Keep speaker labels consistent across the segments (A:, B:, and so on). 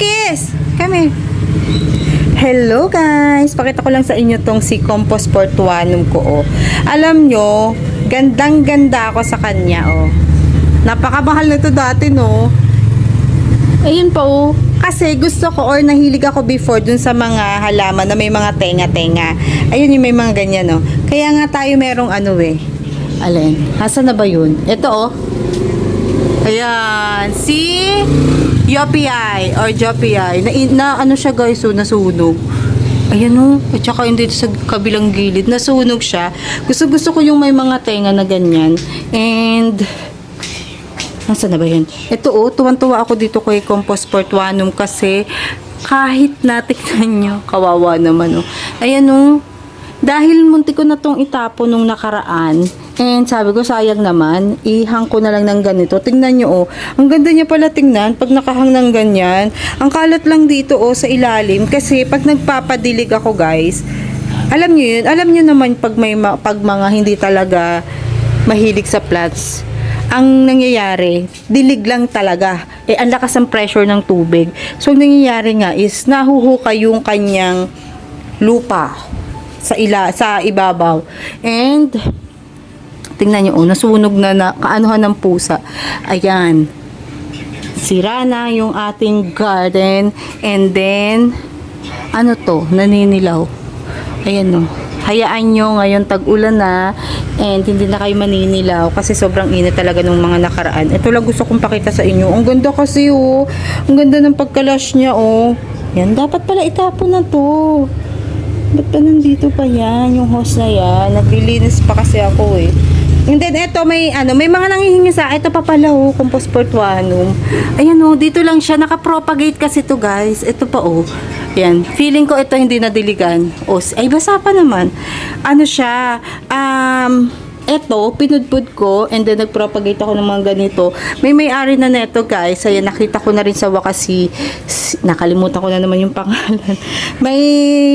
A: Cookies! Come here. Hello guys! Pakita ko lang sa inyo tong si Compost Portuanum ko oh. Alam nyo, gandang ganda ako sa kanya oh. Napakamahal na to dati no. Ayun pa oh. Kasi gusto ko or nahilig ako before dun sa mga halaman na may mga tenga-tenga. Ayun yung may mga ganyan no. Kaya nga tayo merong ano eh. Alin? Hasa na ba yun? Ito oh. Ayan. Si Yopi or Jopi na, na ano siya guys, oh, nasunog. Ayan o. At saka hindi sa kabilang gilid. Nasunog siya. Gusto gusto ko yung may mga tenga na ganyan. And Nasaan na ba yan? Ito oh, tuwan-tuwa ako dito kay Compost Portuanum kasi kahit natiknan nyo, kawawa naman oh. Ayan oh, dahil munti ko na tong itapo nung nakaraan, and sabi ko sayang naman, ihang ko na lang ng ganito. Tingnan nyo oh, ang ganda niya pala tingnan pag nakahang ng ganyan. Ang kalat lang dito oh sa ilalim kasi pag nagpapadilig ako guys, alam nyo yun, alam nyo naman pag may ma- pag mga hindi talaga mahilig sa plants, ang nangyayari, dilig lang talaga. Eh, ang lakas ng pressure ng tubig. So, ang nangyayari nga is, nahuhuka yung kanyang lupa sa ila sa ibabaw. And, tingnan nyo, oh, nasunog na, na kaanuhan ng pusa. Ayan. Sira na yung ating garden. And then, ano to, naninilaw. Ayan no. Hayaan nyo ngayon tag-ulan na and hindi na kayo maninilaw kasi sobrang init talaga ng mga nakaraan. Ito lang gusto kong pakita sa inyo. Ang ganda kasi oh. Ang ganda ng pagkalash niya oh. Yan, dapat pala itapon na to. Ba't pa nandito pa yan? Yung hose na yan. Naglilinis pa kasi ako eh. And then eto may ano, may mga nanghihingi sa ito pa pala oh, compost portuanum. Ayan oh, dito lang siya nakapropagate kasi to guys. Ito pa oh. Yan, feeling ko ito hindi nadiligan. O, ay basa pa naman. Ano siya, um, eto, pinudpud ko and then nagpropagate ako ng mga ganito. May may-ari na neto guys. Ayan, nakita ko na rin sa wakas si, si- nakalimutan ko na naman yung pangalan. May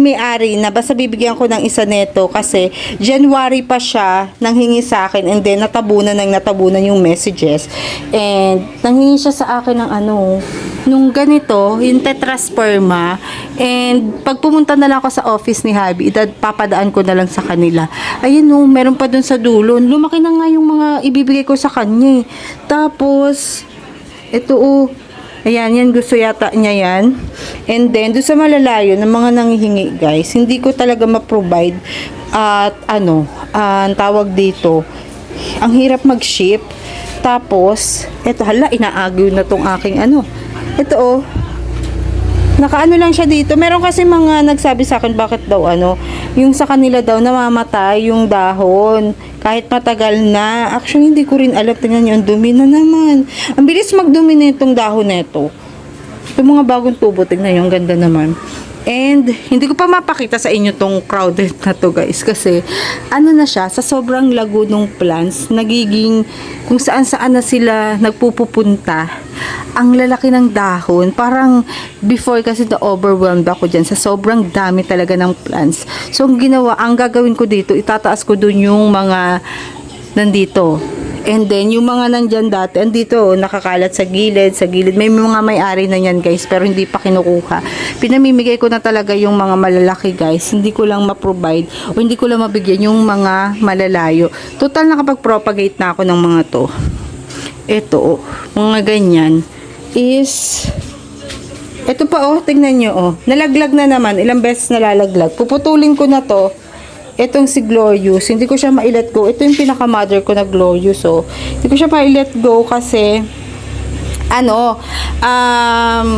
A: may-ari na basta bibigyan ko ng isa neto kasi January pa siya nanghingi sa akin and then natabunan ng natabunan yung messages. And nanghingi siya sa akin ng ano, nung ganito, yung tetrasperma, and pag pumunta na lang ako sa office ni Habi, idad, papadaan ko na lang sa kanila. Ayun no, meron pa dun sa dulo. Lumaki na nga yung mga ibibigay ko sa kanya eh. Tapos, ito oh, Ayan, yan gusto yata niya yan. And then, doon sa malalayo ng mga nangihingi guys, hindi ko talaga ma-provide at ano, ah, ang tawag dito, ang hirap mag-ship. Tapos, eto hala, inaagaw na tong aking ano. Ito oh, Nakaano lang siya dito. Meron kasi mga nagsabi sa akin bakit daw ano, yung sa kanila daw namamatay yung dahon kahit matagal na. Actually, hindi ko rin alam. Tingnan niyo, dumi na naman. Ang bilis magdumi na itong dahon nito. Yung mga bagong tubo, tingnan niyo, ang ganda naman. And, hindi ko pa mapakita sa inyo tong crowded na to guys. Kasi, ano na siya, sa sobrang lago ng plants, nagiging, kung saan saan na sila nagpupupunta, ang lalaki ng dahon. Parang, before kasi na overwhelmed ako dyan sa sobrang dami talaga ng plants. So, ang ginawa, ang gagawin ko dito, itataas ko dun yung mga nandito. And then, yung mga nandyan dati, andito, nakakalat sa gilid, sa gilid. May mga may-ari na yan, guys, pero hindi pa kinukuha. Pinamimigay ko na talaga yung mga malalaki, guys. Hindi ko lang ma-provide o hindi ko lang mabigyan yung mga malalayo. Total, nakapag-propagate na ako ng mga to. Ito, oh, mga ganyan, is... Ito pa, oh, tingnan nyo, oh. Nalaglag na naman. Ilang beses nalalaglag. Puputulin ko na to etong si Glorious, hindi ko siya ma-let go. Ito yung pinaka-mother ko na Glorious, so, hindi ko siya ma-let go kasi, ano, um,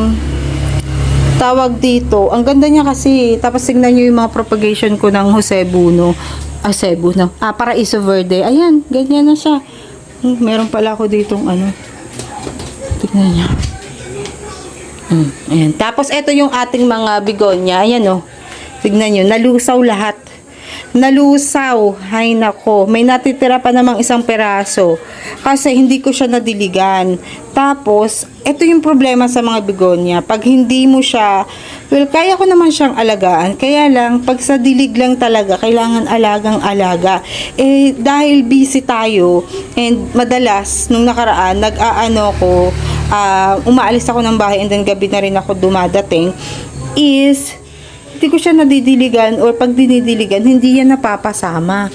A: tawag dito, ang ganda niya kasi, tapos tingnan nyo yung mga propagation ko ng Jose Buno, ah, Cebu, no? Ah, Paraiso Verde, ayan, ganyan na siya. Hmm, meron pala ako ditong, ano, tingnan niya. Hmm, ayan. Tapos, ito yung ating mga bigonya, ayan, oh. Tignan nyo, nalusaw lahat nalusaw. Hay nako, may natitira pa namang isang peraso. Kasi hindi ko siya nadiligan. Tapos, ito yung problema sa mga bigonya. Pag hindi mo siya, well, kaya ko naman siyang alagaan. Kaya lang, pag sa dilig lang talaga, kailangan alagang alaga. Eh, dahil busy tayo, and madalas, nung nakaraan, nag-aano ko, ah, umaalis ako ng bahay and then gabi na rin ako dumadating is hindi ko siya nadidiligan or pag dinidiligan, hindi yan napapasama.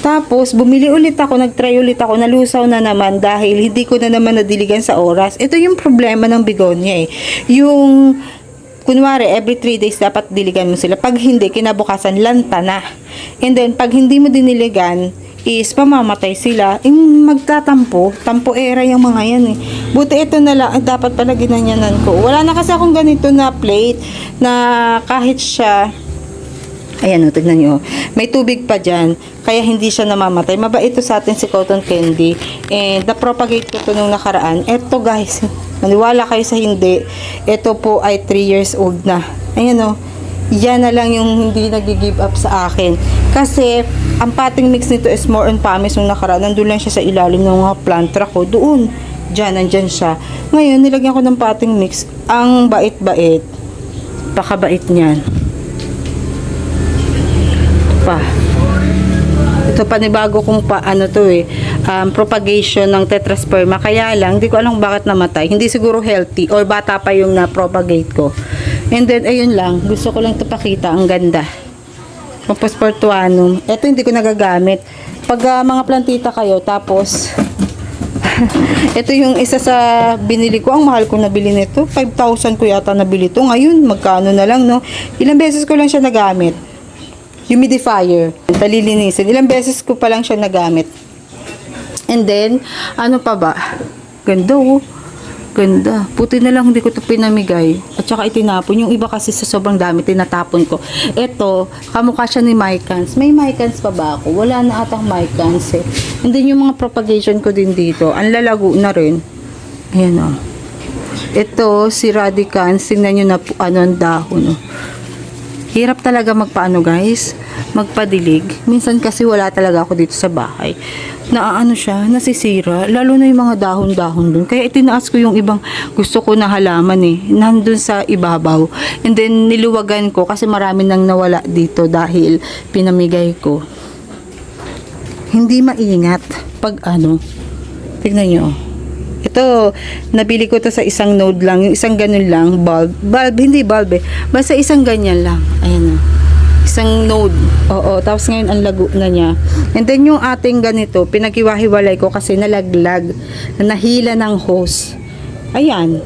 A: Tapos, bumili ulit ako, nag-try ulit ako, nalusaw na naman dahil hindi ko na naman nadiligan sa oras. Ito yung problema ng bigonya eh. Yung, kunwari, every 3 days dapat diligan mo sila. Pag hindi, kinabukasan, lanta na. And then, pag hindi mo diniligan, is pamamatay sila. Yung magtatampo, tampo era yung mga yan eh. Buti ito na lang, dapat pala ginanyanan ko. Wala na kasi akong ganito na plate na kahit siya, Ayan o, tignan nyo. May tubig pa dyan. Kaya hindi siya namamatay. Mabait ito sa atin si cotton candy. And na-propagate ko ito nung nakaraan. Ito guys, maniwala kayo sa hindi. Ito po ay 3 years old na. Ayan o. Yan na lang yung hindi nag-give up sa akin. Kasi, ang potting mix nito is more on pamis nung nakaraan. Nandun lang siya sa ilalim ng mga plantra ko. Doon. Diyan, nandyan siya. Ngayon, nilagyan ko ng potting mix. Ang bait-bait. Pakabait niyan pa. Ito panibago kong pa ano to eh, um, propagation ng tetrasperma. Kaya lang, hindi ko alam bakit namatay. Hindi siguro healthy or bata pa yung na-propagate ko. And then, ayun lang. Gusto ko lang ito pakita. Ang ganda. Compos portuanum. Ito hindi ko nagagamit. Pag ah, mga plantita kayo, tapos ito yung isa sa binili ko. Ang mahal ko nabili nito. 5,000 ko yata nabili ito. Ngayon, magkano na lang, no? Ilang beses ko lang siya nagamit humidifier. Palilinisin. Ilang beses ko pa lang siya nagamit. And then, ano pa ba? Ganda oh. Ganda. Puti na lang hindi ko to pinamigay. At saka itinapon. Yung iba kasi sa sobrang dami, tinatapon ko. Ito, kamukha siya ni Mycans. May Mycans pa ba ako? Wala na atang Mycans eh. And then yung mga propagation ko din dito, ang lalago na rin. Ayan oh. Ito, si Radicans. Tingnan nyo na ano ang dahon oh. Hirap talaga magpaano guys, magpadilig. Minsan kasi wala talaga ako dito sa bahay. Naaano siya, nasisira. Lalo na yung mga dahon-dahon dun. Kaya itinaas ko yung ibang gusto ko na halaman eh. Nandun sa ibabaw. And then niluwagan ko kasi marami nang nawala dito dahil pinamigay ko. Hindi maingat pag ano. Tignan nyo. Ito, nabili ko to sa isang node lang. Yung isang ganun lang, bulb. Bulb, hindi bulb eh. Basta isang ganyan lang. Ayan o. Isang node. Oo, tapos ngayon ang lago na niya. And then yung ating ganito, pinaghiwa-hiwalay ko kasi nalaglag. Nahila ng hose. Ayan.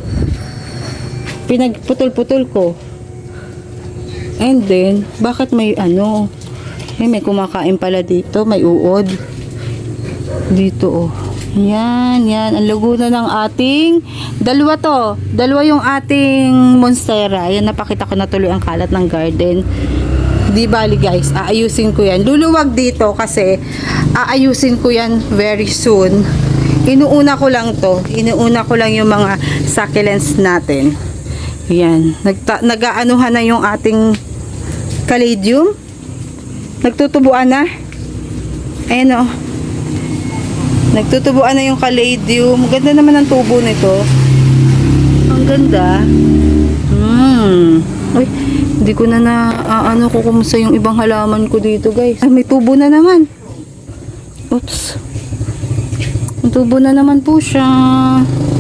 A: Pinagputol-putol ko. And then, bakit may ano? Eh, may kumakain pala dito. May uod. Dito oh. Yan, yan. Ang lugo na ng ating dalawa to. Dalawa yung ating monstera. Yan, napakita ko na tuloy ang kalat ng garden. Di bali guys, aayusin ko yan. Luluwag dito kasi aayusin ko yan very soon. Inuuna ko lang to. Inuuna ko lang yung mga succulents natin. Yan. Nagta- nag-aanuhan na yung ating caladium. Nagtutubuan na. Ayan o. Nagtutubuan na yung caladium. Ganda naman ang tubo nito. Ang ganda. Hmm. Uy, hindi ko na na ah, ano ko kumusta yung ibang halaman ko dito, guys. Ay, may tubo na naman. Oops. Ang tubo na naman po siya.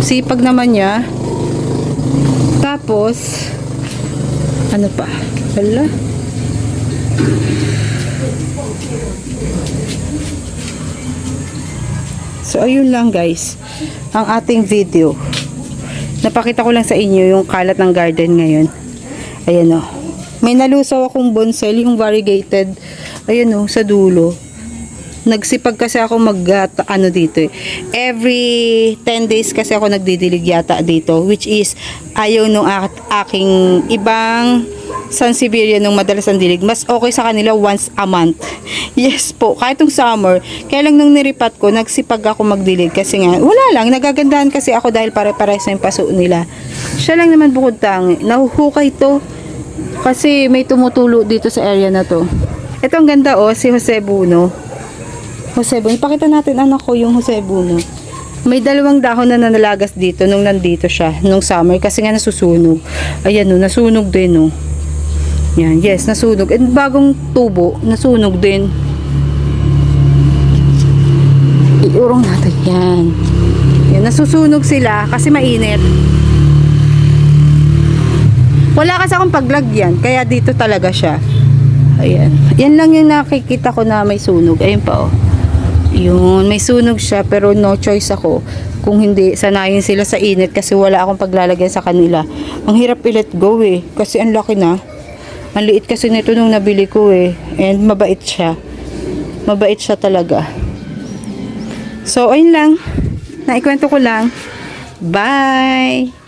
A: Sipag naman niya. Tapos, ano pa? Hala. So, ayun lang guys. Ang ating video. Napakita ko lang sa inyo yung kalat ng garden ngayon. Ayan o. May nalusaw akong bonsai, yung variegated. Ayan o, sa dulo. Nagsipag kasi ako mag uh, ano dito eh. Every 10 days kasi ako nagdidilig yata dito. Which is, ayaw nung ak- aking ibang Sansevieria nung madalas ang dilig, mas okay sa kanila once a month. Yes po, kahit nung summer, kaya lang nung niripat ko, nagsipag ako magdilig kasi nga, wala lang, nagagandahan kasi ako dahil pare-pares na yung paso nila. Siya lang naman bukod tangi, nahuhukay to kasi may tumutulo dito sa area na to. Ito ang ganda oh, si Jose Buno. Jose Buno, pakita natin anak ko yung Jose Buno. May dalawang dahon na nanalagas dito nung nandito siya, nung summer, kasi nga nasusunog. Ayan no, nasunog din no. Yan, yes, nasunog. And bagong tubo, nasunog din. Iurong natin yan. Yan nasusunog sila kasi mainit. Wala kasi akong paglagyan, kaya dito talaga siya. Ayan. Yan lang yung nakikita ko na may sunog. Ayun pa oh. Yun, may sunog siya pero no choice ako kung hindi sanayin sila sa init kasi wala akong paglalagyan sa kanila. Ang hirap i-let go eh kasi ang laki na. Ang liit kasi nito nung nabili ko eh and mabait siya. Mabait siya talaga. So, ayun lang. Naikwento ko lang. Bye!